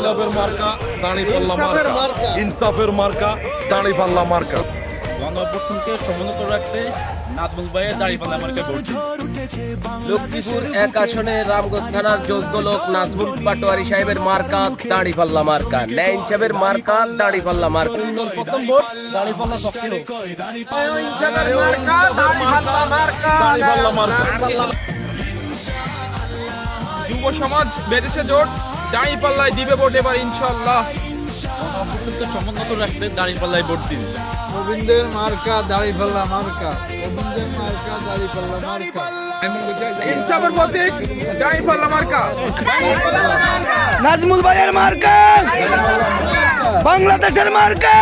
ইনকিলাবের মার্কা দাঁড়ি পাল্লা মার্কা। ইনসাফের মার্কা। দাঁড়ি পাল্লা মার্কা। গণঅভ্যুত্থানকে সমুন্নত রাখতে নাজমুল ভাইয়ের দাঁড়িপাল্লা মার্কে ভোট লক্ষ্মীপুর এক আসনে রামগঞ্জ থানার যোগ্য লোক নাজমুল পাটোয়ারি সাহেবের মার্কা দাড়িপাল্লা মার্কা। ন্যায় সাহেবের মার্কা দাড়িপাল্লা মার্কা। প্রথম ভোট দাঁড়িপাল্লা শক্তি হোক দাঁড়ি পাল্লা মার্কা। যুব সমাজ বেঁধেছে জোট। দাঁড়ি পাল্লায় দিবে ভোট এবার ইনশাল্লাহ। সমুন্নত রাখতে দাঁড়িপাল্লায় ভোট দিন। গোবিন্দের মার্কা দাড়ি পাল্লা মার্কা। গোবিন্দের মার্কা দাড়ি পাল্লা মার্কা। ইনসাফের প্রতীক দাঁড়ি পাল্লা মার্কা। নাজমুল ভাইয়ের মার্কা। বাংলাদেশের মার্কা।